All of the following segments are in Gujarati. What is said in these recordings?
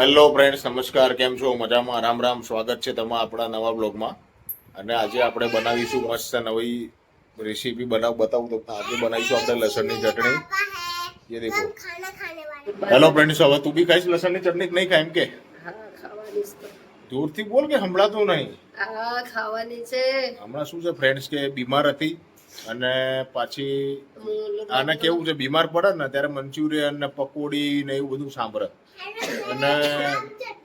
હેલો ફ્રેન્ડ્સ નમસ્કાર. કેમ છો? મજામાં? રામ રામ. સ્વાગત છે તમારા આપણા નવા બ્લોગમાં. અને આજે આપણે બનાવીશું મસ્ત નવી રેસીપી બનાવ બતાવું તો આજે બનાવીશું આપણે લસણની ચટણી. એ દેખો. હેલો ફ્રેન્ડ્સ હવે તું બી ખાઈશ લસણની ચટણી નહીં ખાય એમ કે? દૂરથી બોલ કે હમણાં તો નહીં ખાવાની છે. હમણાં શું છે ફ્રેન્ડ્સ કે બીમાર હતી? અને પાછી આને કેવું છે, બીમાર પડે ને ત્યારે મંચુરિયન ને પકોડી ને એવું બધું સાંભળે. અને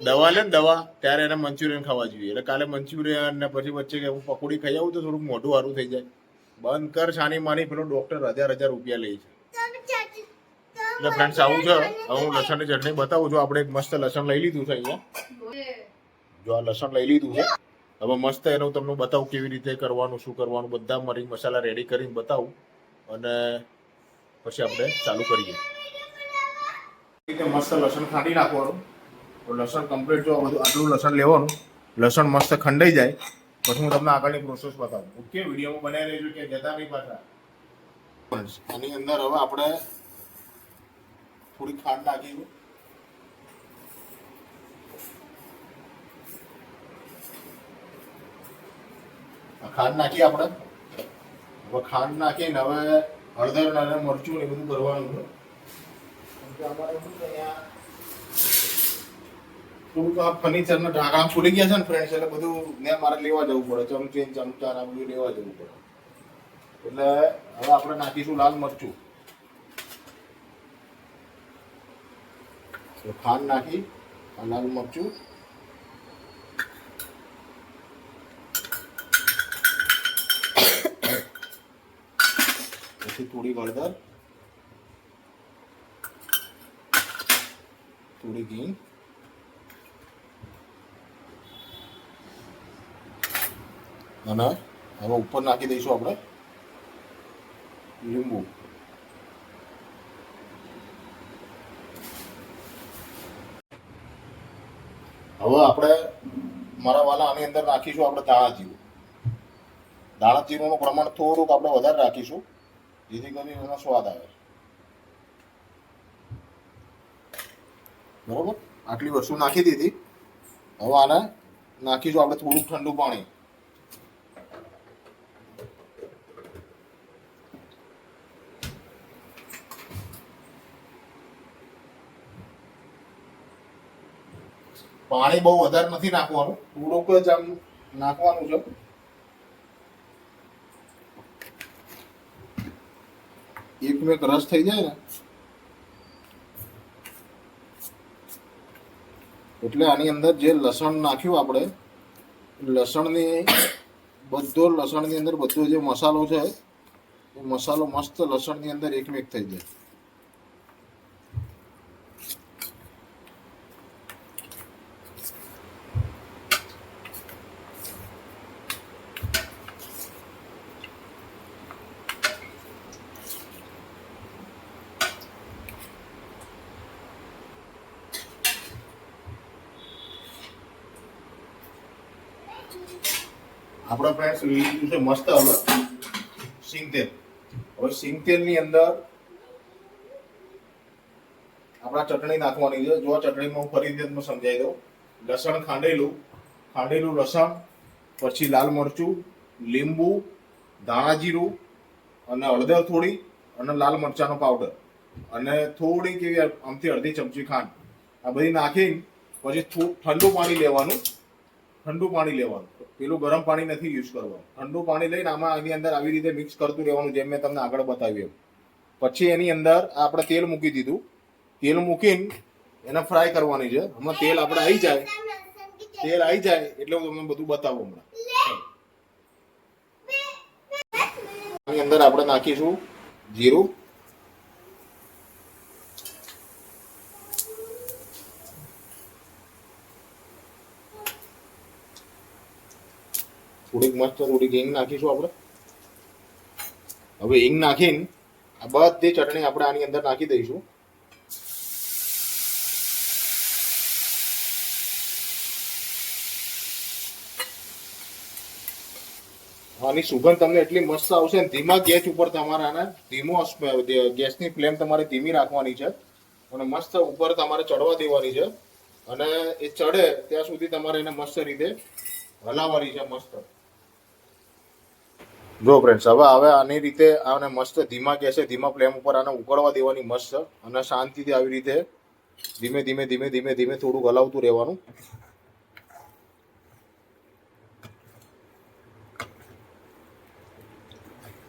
દવા લે ને દવા, ત્યારે એને મંચુરિયન ખાવા જોઈએ. એટલે કાલે મંચુરિયન ને પછી વચ્ચે કે હું પકોડી ખાઈ આવું તો થોડુંક મોઢું સારું થઈ જાય. બંધ કર છાની માની, પેલો ડોક્ટર હજાર હજાર રૂપિયા લે છે. એટલે ફ્રેન્ડ્સ આવું છે. હું લસણની ચટણી બતાવું છું. આપણે એક મસ્ત લસણ લઈ લીધું છે અહીંયા. જો આ લસણ લઈ લીધું છે. હવે મસ્ત એનું તમને બતાવું કેવી રીતે કરવાનું શું કરવાનું બધા મરી મસાલા રેડી કરીને બતાવું અને પછી આપણે ચાલુ કરીએ. રીતે મસ્ત લસણ ખાંડી નાખવાનું. તો લસણ કમ્પ્લીટ જો બધું આટલું લસણ લેવાનું લસણ મસ્ત ખંડાઈ જાય. પછી હું તમને આગળની પ્રોસેસ બતાવું. ઓકે વિડીયોમાં બનાવી લેજો કે જતા નહીં પાછા. એની આની અંદર હવે આપણે થોડી ખાંડ નાખીશું. ખાંડ નાખી આપણે. હવે ખાંડ નાખીને હવે હળદર અને મરચું એ બધું કરવાનું છે. થોડુંક આ ફર્નિચરના ઢાંકણા ફૂલી ગયા છે ને ફ્રેન્ડ્સ એટલે બધું ને મારે લેવા જવું પડે. ચમચી ચમચા આ બધું લેવા જવું પડે. એટલે હવે આપણે નાખીશું લાલ મરચું. ખાંડ નાખી આ લાલ મરચું પછી થોડી હળદર થોડી ઘી. અને હવે ઉપર નાખી દઈશું આપણે લીંબુ. હવે આપણે મારા વાલા આની અંદર નાખીશું આપણે જીરું. દાણા જીરુંનું પ્રમાણ થોડુંક આપણે વધારે રાખીશું, જેથી કરીને એનો સ્વાદ આવે. બરોબર? આટલી વસ્તુ નાખી દીધી. હવે આને નાખીશું આપણે થોડુંક ઠંડુ પાણી. પાણી બહુ વધારે નથી નાખવાનું. થોડુંક જ આમ નાખવાનું છે. એક રસ થઈ જાય ને? એટલે આની અંદર જે લસણ નાખ્યું આપણે, લસણની, બધો લસણની અંદર બધો જે મસાલો છે, એ મસાલો મસ્ત લસણની અંદર એકમેક થઈ જાય. આપણા ફ્રેન્ડ્સ લીધું છે મસ્ત હવે સિંગતેલ. હવે સિંગતેલની અંદર આપણા ચટણી નાખવાની છે. જો ચટણીમાં હું ફરીથી તમને સમજાવી દઉં. લસણ, ખાંડેલું. ખાંડેલું લસણ, પછી લાલ મરચું, લીંબુ, ધાણા જીરું અને હળદર થોડી અને લાલ મરચાંનો પાવડર અને થોડીક એવી આમથી અડધી ચમચી ખાંડ. આ બધી નાખીને પછી ઠંડુ પાણી લેવાનું. ઠંડુ પાણી લેવાનું. પેલું ગરમ પાણી નથી યુઝ કરવાનું. ઠંડુ પાણી લઈને આમાં આની અંદર આવી રીતે મિક્સ કરતું રહેવાનું જેમ મેં તમને આગળ બતાવ્યું પછી એની અંદર આપણે તેલ મૂકી દીધું. તેલ મૂકીને એને ફ્રાય કરવાની છે. હમણાં તેલ આપણે આવી જાય. તેલ આવી જાય એટલે હું તમને બધું બતાવું હમણાં. આની અંદર આપણે નાખીશું જીરું. થોડીક મસ્ત થોડીક હિંગ નાખીશું આપણે. હવે હિંગ નાખીને આ બધી ચટણી આપણે આની અંદર નાખી દઈશું. આની સુગંધ તમને એટલી મસ્ત આવશે ને ધીમા ગેસ ઉપર તમારે આને ધીમો ગેસની ફ્લેમ તમારે ધીમી રાખવાની છે. અને મસ્ત ઉપર તમારે ચડવા દેવાની છે. અને એ ચડે ત્યાં સુધી તમારે એને મસ્ત રીતે હલાવવાની છે મસ્ત. જો ફ્રેન્ડ્સ હવે હવે આની રીતે આને મસ્ત ધીમા ગેસે ધીમા ફ્લેમ ઉપર આને ઉકળવા દેવાની મસ્ત અને શાંતિથી આવી રીતે ધીમે ધીમે ધીમે ધીમે ધીમે થોડુંક હલાવતું રહેવાનું.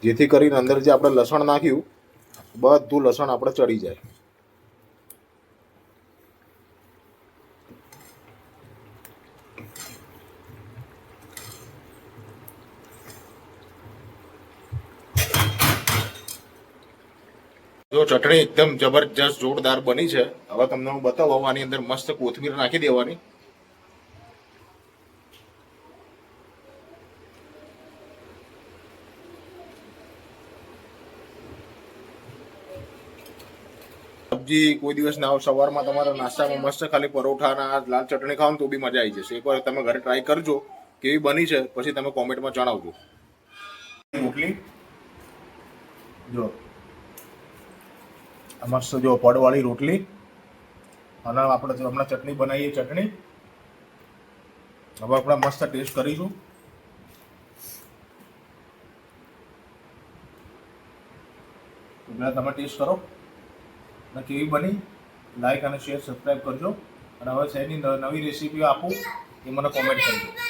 જેથી કરીને અંદર જે આપણે લસણ નાખ્યું, બધું લસણ આપણે ચડી જાય. જો ચટણી એકદમ જબરજસ્ત, જોરદાર બની છે. હવે તમને હું બતાવું, આની અંદર મસ્ત કોથમીર નાખી દેવાની. સબ્જી કોઈ દિવસ ના સવારમાં તમારા નાસ્તામાં મસ્ત ખાલી પરોઠાના લાલ ચટણી ખાવ તો બી મજા આવી જશે. એકવાર તમે ઘરે ટ્રાય કરજો, કેવી બની છે, પછી તમે કોમેન્ટમાં જણાવજો. મોકલી. જો. મસ્ત જો પડવાળી રોટલી, અને આપણે હમણાં ચટણી બનાવીએ ચટણી, હવે આપણે મસ્ત ટેસ્ટ કરીશું. પહેલા તમે ટેસ્ટ કરો. અને કેવી બની લાઈક અને શેર સબસ્ક્રાઈબ કરજો. અને હવે શેરની નવી રેસીપીઓ આપું, એ મને કોમેન્ટ કરજો.